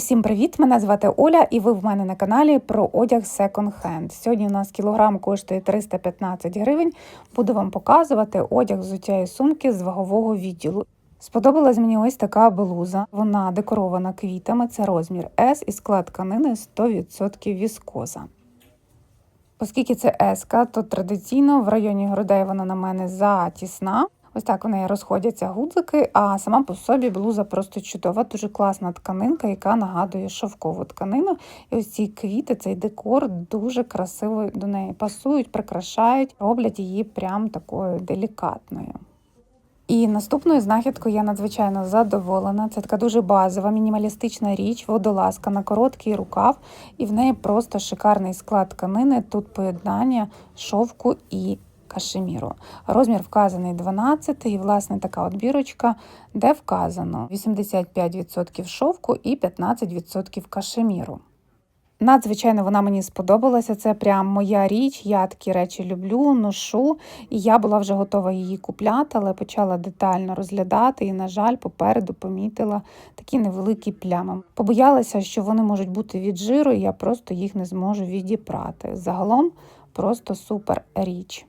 Усім привіт! Мене звати Оля, і ви в мене на каналі про одяг Second Hand. Сьогодні у нас кілограм коштує 315 гривень. Буду вам показувати одяг взуття і сумки з вагового відділу. Сподобалась мені ось така блуза. Вона декорована квітами. Це розмір S і склад тканини 100% віскоза. Оскільки це S, то традиційно в районі грудей вона на мене затісна. Ось так в неї розходяться гудзики, а сама по собі блуза просто чудова, дуже класна тканинка, яка нагадує шовкову тканину. І ось ці квіти, цей декор дуже красиво до неї пасують, прикрашають, роблять її прям такою делікатною. І наступною знахідкою я надзвичайно задоволена. Це така дуже базова, мінімалістична річ, водолазка на короткий рукав, і в неї просто шикарний склад тканини. Тут поєднання шовку і кашеміру. Розмір вказаний 12 і, власне, така от бірочка, де вказано 85% шовку і 15% кашеміру. Надзвичайно вона мені сподобалася. Це прям моя річ. Я такі речі люблю, ношу, і я була вже готова її купляти, але почала детально розглядати і, на жаль, попереду помітила такі невеликі плями. Побоялася, що вони можуть бути від жиру, і я просто їх не зможу відіпрати. Загалом просто супер річ.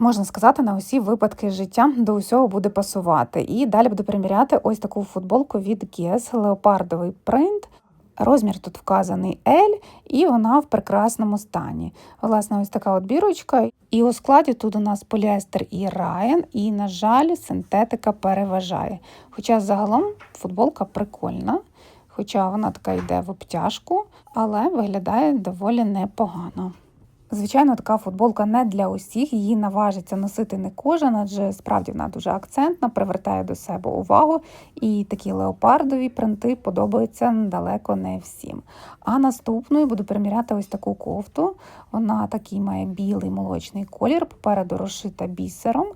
Можна сказати, на усі випадки життя до усього буде пасувати. І далі буду приміряти ось таку футболку від Guess, леопардовий принт. Розмір тут вказаний L, і вона в прекрасному стані. Власне, ось така от бірочка. І у складі тут у нас поліестер і Райан, і, на жаль, синтетика переважає. Хоча загалом футболка прикольна, хоча вона така йде в обтяжку, але виглядає доволі непогано. Звичайно, така футболка не для усіх, її наважиться носити не кожен, адже справді вона дуже акцентна, привертає до себе увагу, і такі леопардові принти подобаються далеко не всім. А наступною буду приміряти ось таку кофту. Вона такий має білий молочний колір, попереду розшита бісером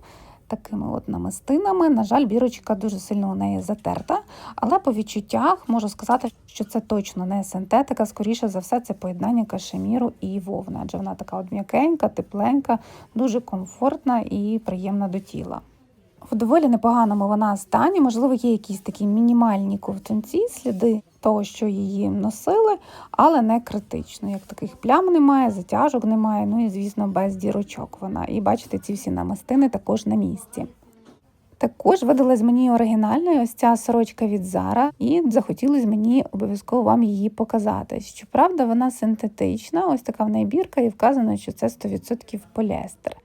такими от намистинами. На жаль, бірочка дуже сильно у неї затерта, але по відчуттях можу сказати, що це точно не синтетика, скоріше за все, це поєднання кашеміру і вовни, адже вона така от м'якенька, тепленька, дуже комфортна і приємна до тіла. В доволі непоганому вона стані, можливо, є якісь такі мінімальні ковтунці, сліди того, що її носили, але не критично. Як таких плям немає, затяжок немає, ну і, звісно, без дірочок вона. І бачите, ці всі намистини також на місці. Також видалась мені оригінальною ось ця сорочка від Зара, і захотілося мені обов'язково вам її показати. Щоправда, вона синтетична, ось така в неї і вказано, що це 100% поліестер.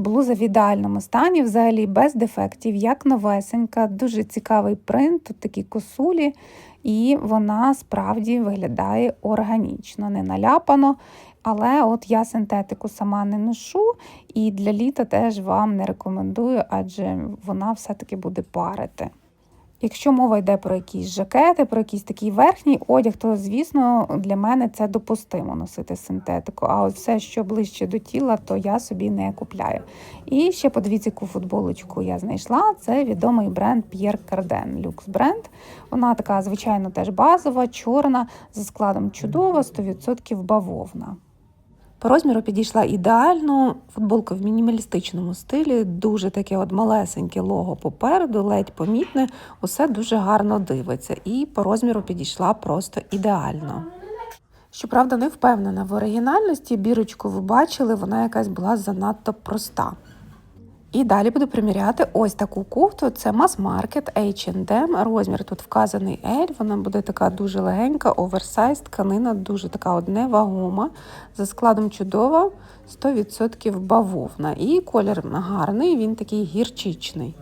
Блуза в ідеальному стані, взагалі без дефектів, як новесенька, дуже цікавий принт, тут такі косулі, і вона справді виглядає органічно, не наляпано. Але от я синтетику сама не ношу, і для літа теж вам не рекомендую, адже вона все-таки буде парити. Якщо мова йде про якісь жакети, про якийсь такий верхній одяг, то, звісно, для мене це допустимо носити синтетику. А от все, що ближче до тіла, то я собі не купляю. І ще подивіться, яку футболочку я знайшла. Це відомий бренд Cardin, люкс бренд. Вона така, звичайно, теж базова, чорна, за складом чудова, 100% бавовна. По розміру підійшла ідеально. Футболка в мінімалістичному стилі, дуже таке от малесеньке лого попереду, ледь помітне, усе дуже гарно дивиться. І по розміру підійшла просто ідеально. Щоправда, не впевнена в оригінальності. Бірочку ви бачили, вона якась була занадто проста. І далі буду приміряти ось таку кофту. Це мас-маркет H&M. Розмір тут вказаний L. Вона буде така дуже легенька, оверсайз, тканина, дуже така от невагома. За складом чудова, 100% бавовна. І колір гарний, він такий гірчичний.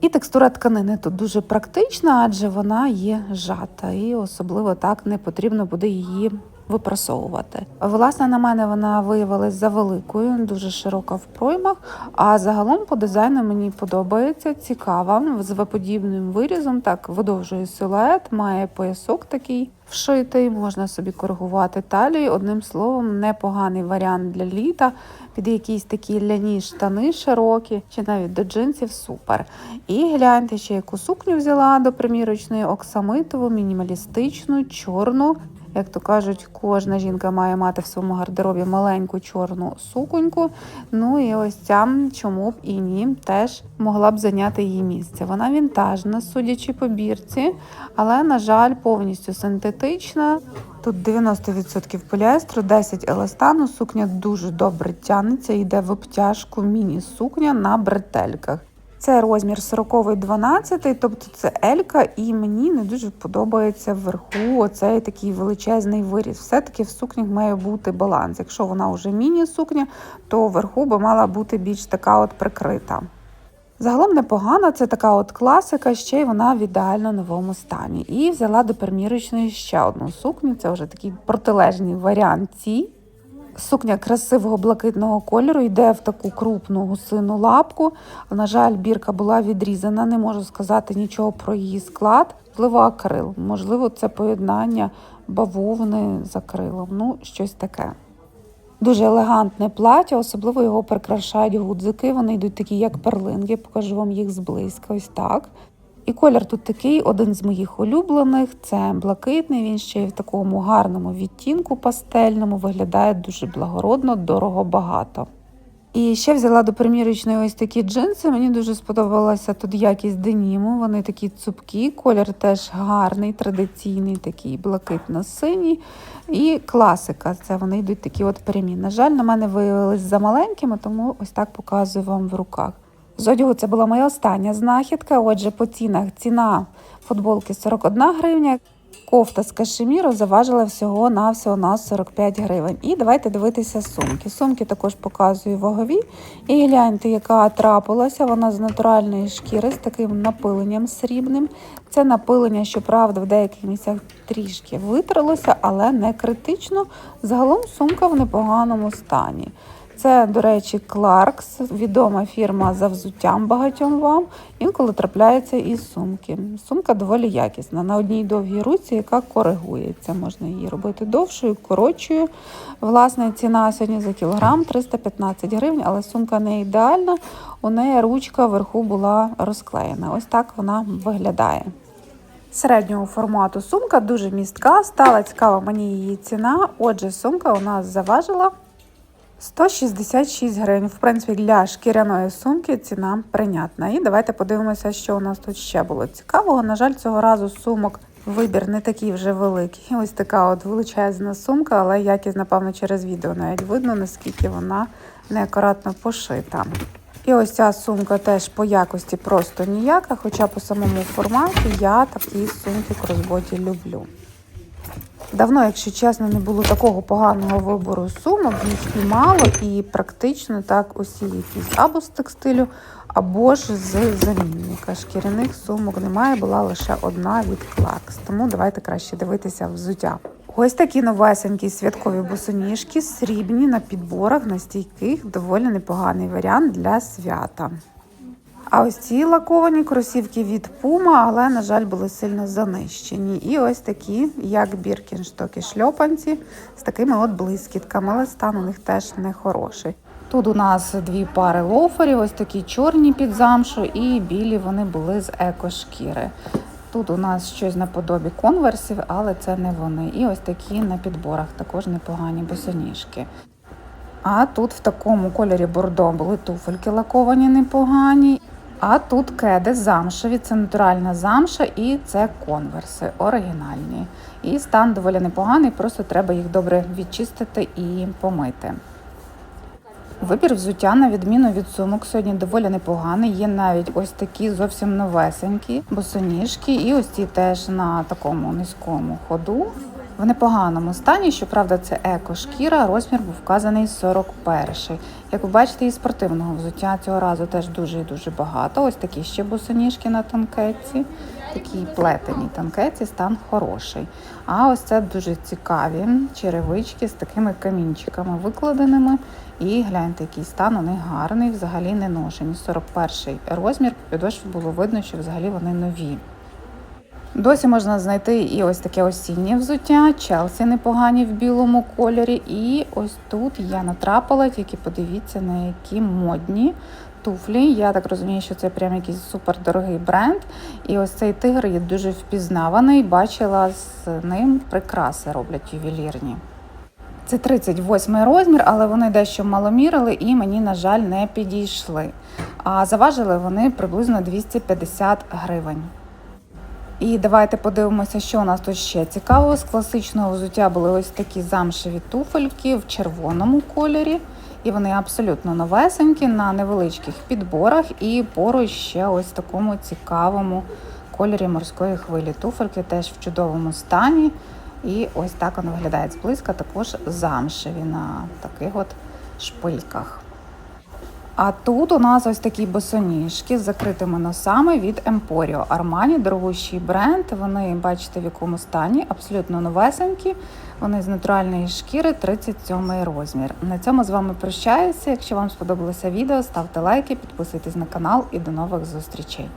І текстура тканини тут дуже практична, адже вона є жата, і особливо так не потрібно буде її випрасовувати. Власне, на мене вона виявилась за великою, дуже широка в проймах. А загалом по дизайну мені подобається, цікава, з виподібним вирізом. Так, видовжує силует, має поясок такий вшитий, можна собі коригувати талію. Одним словом, непоганий варіант для літа. Під якісь такі ляні штани широкі, чи навіть до джинсів супер. І гляньте, ще яку сукню взяла до примірочної оксамитову, мінімалістичну, чорну Як то кажуть, кожна жінка має мати в своєму гардеробі маленьку чорну суконьку. Ну і ось ця, чому б і ні, теж могла б зайняти її місце. Вона вінтажна, судячи по бірці, але, на жаль, повністю синтетична. Тут 90% поліестру, 10 еластану. Сукня дуже добре тягнеться, йде в обтяжку міні-сукня на бретельках. Це розмір 40 12, тобто це елька, і мені не дуже подобається вверху оцей такий величезний виріз. Все-таки в сукнях має бути баланс. Якщо вона вже міні-сукня, то вверху би мала бути більш така от прикрита. Загалом непогана, це така от класика, ще й вона в ідеально новому стані. І взяла до примірочної ще одну сукню. Це вже такий протилежний варіант цій. Сукня красивого блакитного кольору йде в таку крупну гусину лапку. На жаль, бірка була відрізана, не можу сказати нічого про її склад. Можливо, акрил, можливо, це поєднання бавовни з акрилом. Ну, щось таке. Дуже елегантне плаття, особливо його прикрашають гудзики. Вони йдуть такі, як перлинги. Покажу вам їх зблизька. Ось так. І колір тут такий, один з моїх улюблених. Це блакитний. Він ще й в такому гарному відтінку пастельному. Виглядає дуже благородно, дорого, багато. І ще взяла до примірочної ось такі джинси. Мені дуже сподобалася тут якість деніму. Вони такі цупкі, колір теж гарний, традиційний, такий блакитно-синій. І класика. Це вони йдуть такі от прямі. На жаль, на мене виявились замаленькими, тому ось так показую вам в руках. З одягу це була моя остання знахідка. Отже, по цінах ціна футболки 41 гривня. Кофта з кашеміру заважила всього на всього на 45 гривень. І давайте дивитися сумки. Сумки також показую вагові. І гляньте, яка трапилася. Вона з натуральної шкіри з таким напиленням срібним. Це напилення, щоправда, в деяких місцях трішки витрилося, але не критично. Загалом сумка в непоганому стані. Це, до речі, Кларкс, відома фірма за взуттям багатьом вам. Інколи трапляються і сумки. Сумка доволі якісна. На одній довгій руці, яка коригується. Можна її робити довшою, коротшою. Власне, ціна сьогодні за кілограм 315 гривень, але сумка не ідеальна. У неї ручка вверху була розклеєна. Ось так вона виглядає. Середнього формату сумка дуже містка. Стала цікава мені її ціна. Отже, сумка у нас заважила 166 гривень. В принципі, для шкіряної сумки ціна прийнятна. І давайте подивимося, що у нас тут ще було цікавого. На жаль, цього разу сумок вибір не такий вже великий. Ось така от величезна сумка, але якість, напевно, через відео навіть видно, наскільки вона неакуратно пошита. І ось ця сумка теж по якості просто ніяка, хоча по самому форматі я такі сумки кросботі люблю. Давно, якщо чесно, не було такого поганого вибору сумок, їх і мало, і практично так усі якісь або з текстилю, або ж з замінника. Шкіряних сумок немає, була лише одна від Clarks. Тому давайте краще дивитися взуття. Ось такі новесенькі святкові босоніжки, срібні на підборах, на стійких, доволі непоганий варіант для свята. А ось ці лаковані кросівки від Puma, але, на жаль, були сильно занищені. І ось такі, як біркінштоки шльопанці, з такими от блискітками, але стан у них теж не хороший. Тут у нас дві пари лоферів, ось такі чорні під замшу, і білі вони були з екошкіри. Тут у нас щось наподобі конверсів, але це не вони. І ось такі на підборах також непогані босоніжки. А тут в такому кольорі бордо були туфельки лаковані непогані. А тут кеди замшеві, це натуральна замша і це конверси оригінальні. І стан доволі непоганий, просто треба їх добре відчистити і помити. Вибір взуття, на відміну від сумок, сьогодні доволі непоганий. Є навіть ось такі зовсім новесенькі босоніжки, і ось ці теж на такому низькому ходу. В непоганому стані, щоправда, це еко-шкіра, розмір був вказаний 41. Як ви бачите, і спортивного взуття цього разу теж дуже і дуже багато. Ось такі ще босоніжки на танкетці, такі плетені танкетці, стан хороший. А ось це дуже цікаві черевички з такими камінчиками викладеними. І гляньте, який стан у них гарний, взагалі не ношені. 41 розмір, по підошві було видно, що взагалі вони нові. Досі можна знайти і ось таке осіннє взуття, Челсі непогані в білому кольорі. І ось тут я натрапила, тільки подивіться, на які модні туфлі. Я так розумію, що це прям якийсь супер дорогий бренд. І ось цей тигр є дуже впізнаваний. Бачила з ним прикраси роблять ювелірні. Це 38 розмір, але вони дещо маломірили і мені, на жаль, не підійшли. А заважили вони приблизно 250 гривень. І давайте подивимося, що у нас тут ще цікавого. З класичного взуття були ось такі замшеві туфельки в червоному кольорі. І вони абсолютно новесенькі на невеличких підборах. І поруч ще ось такому цікавому кольорі морської хвилі. Туфельки теж в чудовому стані. І ось так воно виглядає зблизька, також замшеві на таких от шпильках. А тут у нас ось такі босоніжки з закритими носами від Emporio Armani, дорогущий бренд. Вони бачите в якому стані, абсолютно новесенькі. Вони з натуральної шкіри 37 розмір. На цьому з вами прощаюся. Якщо вам сподобалося відео, ставте лайки, підписуйтесь на канал і до нових зустрічей.